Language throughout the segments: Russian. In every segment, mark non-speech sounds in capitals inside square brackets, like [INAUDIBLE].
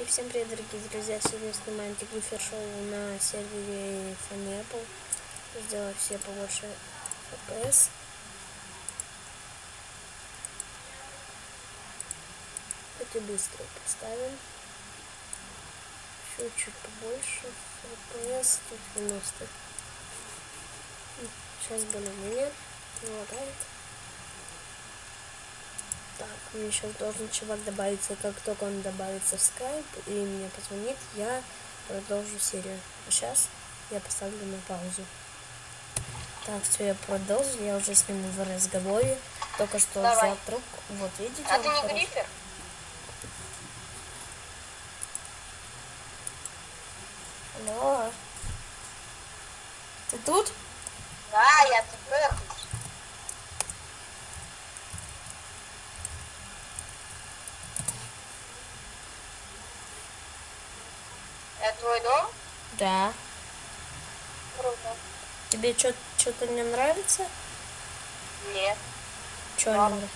И всем привет, дорогие друзья! Сегодня снимаем антиглифер шоу на сервере Funapple. Сделать все побольше FPS. Это быстро поставим. Еще чуть побольше. FPS тут 90. Сейчас более-менее хватает. Так, мне сейчас должен чувак добавиться. Как только он добавится в скайп и мне позвонит, я продолжу серию. А сейчас я поставлю на паузу. Так, все, я продолжил, я уже с ним в разговоре. Только что Давай. взял трубку. Вот, видите? А ты не хорош- грифер? Алло. Ты тут? Да, я тут нахуй. Это твой дом? Да. Круто. Тебе что-то не нравится? Нет. Что не нравится?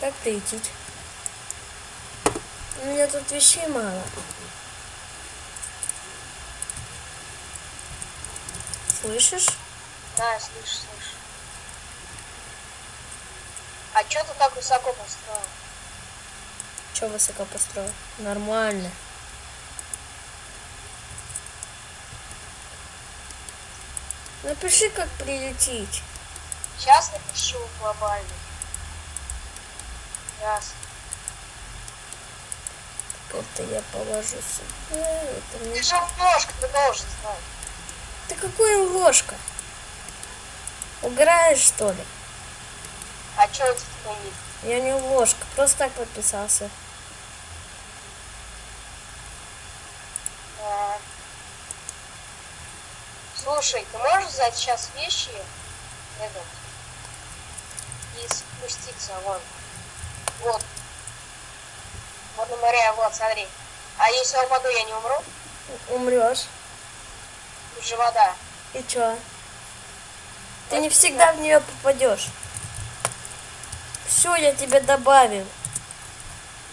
Как ты идти? У меня тут вещей мало. Слышишь? Да, слышу, слышу. А что ты так высоко построил? Че высоко построил? Нормально. Напиши, как прилететь. Сейчас напишу глобальный. Ясно. Так это я положу сюда. Это мне... Ты же ложку, ты должен знать. Ты какая ложка? Угораешь, что ли? А тебя такой ник? Я не ложка, просто так подписался. А. Слушай, ты можешь взять сейчас вещи этот, и спуститься вон. Вот. Вот на море, вот, смотри. А если я упаду, я не умру? Умрешь. Тут же вода. И чё? Ты не всегда в нее попадешь. Все, я тебя добавил.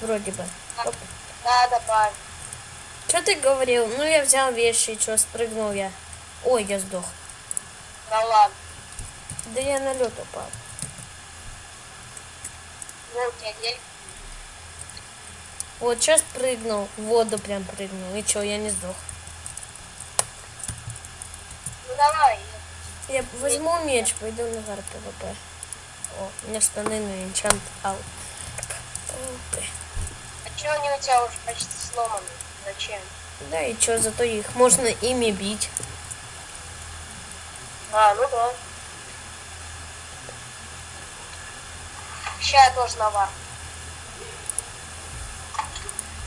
Вроде бы. Оп. Да, добавь. Что ты говорил? Ну, я взял вещи, что, спрыгнул я. Ой, я сдох. Да ладно. Да я на лед упал. Тебя гель. Вот сейчас прыгнул, в воду прям прыгнул. И чё, я не сдох. Ну давай. Я возьму меч, пойду на гар ПВП. О, у меня штаны на энчант ал. ПВП. А что они у тебя уже почти сломаны? Зачем? Да и чё, зато их можно ими бить. А, ну да. Сейчас я тоже навар.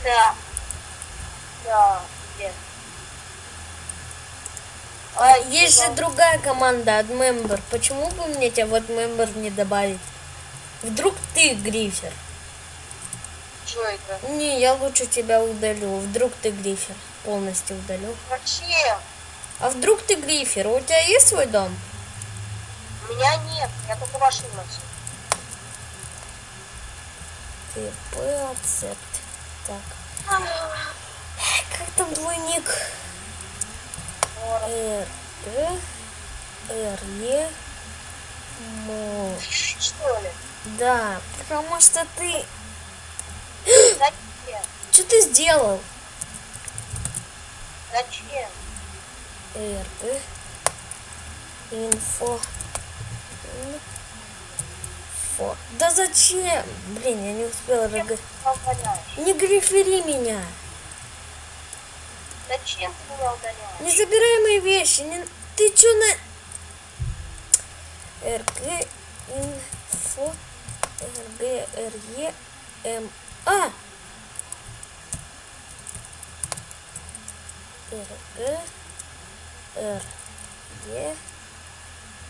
Да. Да, где? А есть же другая команда, AdMember. Почему бы мне тебя в AdMember не добавить? Вдруг ты грифер? Что это? Не, я лучше тебя удалю. Вдруг ты грифер. Полностью удалю. Зачем? А вдруг ты грифер? У тебя есть свой дом? У меня нет, я только машину носил. ТП ацепт. Так. Как там твой ник? Р, Т, Р, Е, Мо. Что ли? Да, потому что ты... Зачем? Что ты сделал? Зачем? РП. Инфо. Инфо. Да зачем? Блин, я не успела удаляешь? Не грифери меня. Зачем ты меня удаляешь? Не забирай мои вещи. Не... Ты чё на... РГ инфо РГ РЕ М А РГ Р Е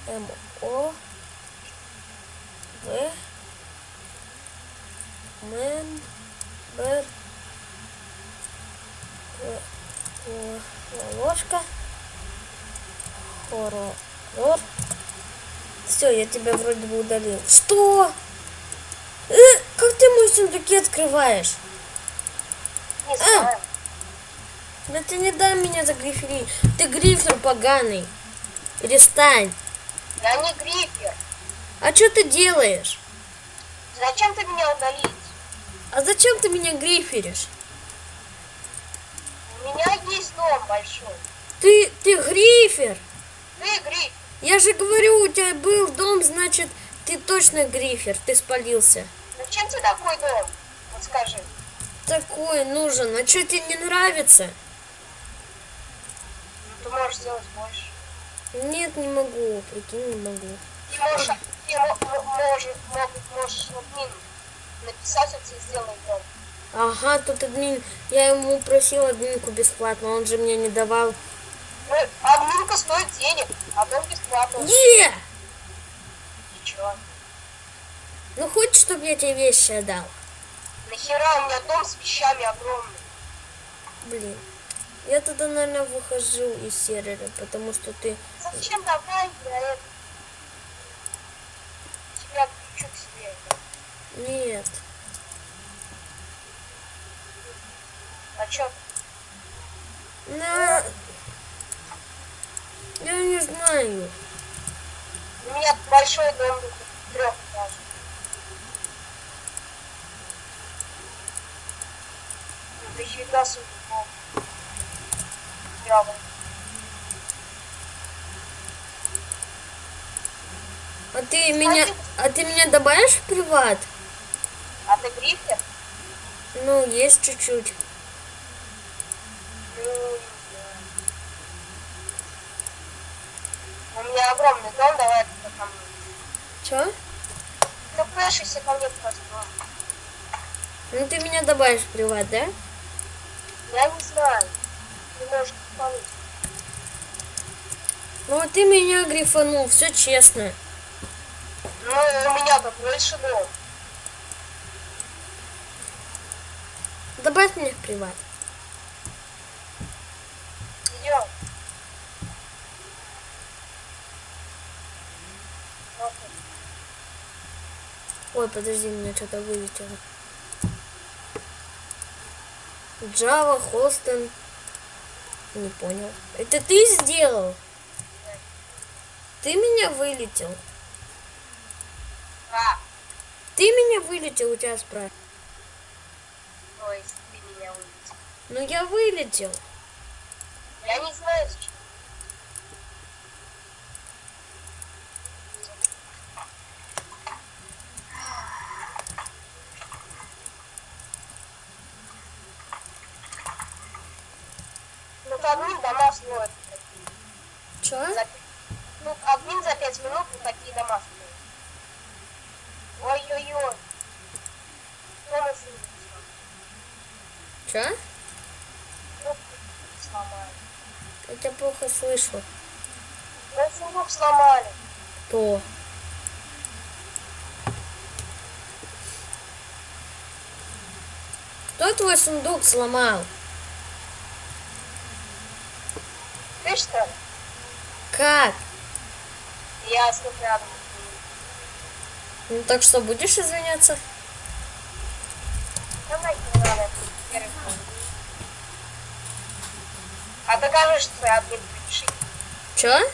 М О В Э, о, ложка. Хоррор. Все, я тебя вроде бы удалил. Что? Э, как ты мой сундукет открываешь? Не знаю. Да ты не дай меня за грифери. Ты грифер поганый. Перестань. Я не грифер. А что ты делаешь? Зачем ты меня удалить? А зачем ты меня гриферишь? У меня есть дом большой. Ты, ты грифер. Ты грифер. Я же говорю, у тебя был дом, значит, ты точно грифер. Ты спалился. Зачем тебе такой дом? Вот скажи. Такой нужен. А что тебе не нравится? Можешь сделать больше. Нет, не могу. Прикинь, не могу. Ты можешь, ты мо- мо- можешь, можешь админу написать, он тебе сделает дом. Ага, тут админ. Я ему просил админку бесплатно, он же мне не давал. Ну, админка стоит денег, а дом бесплатно. Е! Ничего. Ну хочешь, чтобы я тебе вещи отдал? Нахера у меня дом с вещами огромный? Блин. Я тогда, наверное, выхожу из сервера, потому что ты... Зачем давай я это? Тебя включу к себе. Нет. А чё? На... Я не знаю. У меня большой дом трех. Ну, ты фига себе Здравый. А ты меня... А ты меня добавишь в приват? А ты грифер? Ну, есть чуть-чуть. Ну, не. У меня огромный дом, давай ты мне. Чё? Ты прешься ко мне просто. Ну, ты меня добавишь в приват, да? Я не знаю. Ты можешь исполнить. Ну, а ты меня грифанул, все честно. Ну, у меня тут больше дом. Добавь меня в приват. Тут. Ой, подожди, меня что-то вылетело. Java, Hosting. Не понял. Это ты сделал? Ты меня вылетел. А, Ты меня вылетел, у тебя ты меня увидел. Ну я вылетел. Я не знаю, зачем. Ну, админ дома строит. Чё? За- Ну, админ за пять минут вот такие дома строит. Ой-ой-ой. Сделаем? Чё? Трубку сломали. Я тебя плохо слышу. Мы сундук сломали. То. Кто твой сундук сломал? Ты что ли? Как? Я с рядом. Ну так что, будешь извиняться? Давай, не надо. А докажи, что ты админ пропиши. Чё?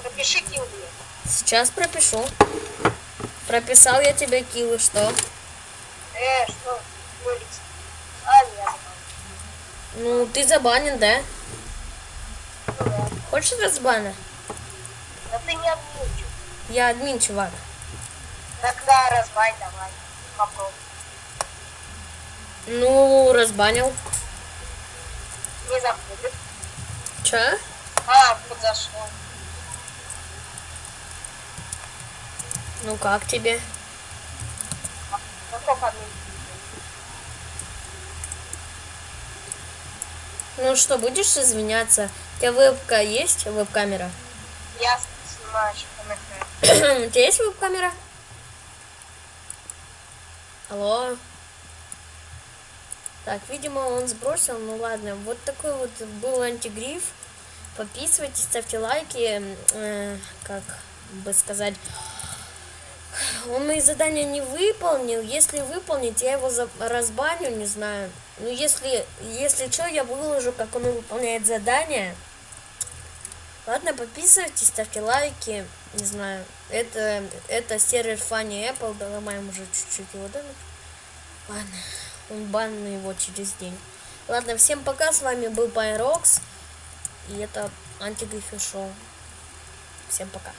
Пропиши килл мне. Сейчас пропишу. Прописал я тебе килы, что? Э, что? Вылез. А, я забыл. Ну, ты забанен, да? Хочешь разбана? Да ты не админ, чё. Я админ, чувак. Тогда разбай давай. Попробуй. Ну, разбанил. Не заходит. Чё? А, вот зашел. Ну как тебе? Ну админ? Ну что, будешь извиняться? Тебя вебка есть? Веб-камера? Я снимаю. [CLEARS THROAT] У тебя есть веб-камера? Алло? Так, видимо, он сбросил. Ну ладно, вот такой вот был антигриф. Подписывайтесь, ставьте лайки. Э, как бы сказать, Он мои задания не выполнил. Если выполнить, я его за- разбаню, не знаю. Ну, если, если что, я выложу, как он выполняет задания. Ладно, подписывайтесь, ставьте лайки. Не знаю. Это, это сервер Funny Apple. Доломаем уже чуть-чуть его домик. Ладно. Он бан на его через день. Ладно, всем пока. С вами был Пайрокс. И это антигрифер шоу. Всем пока.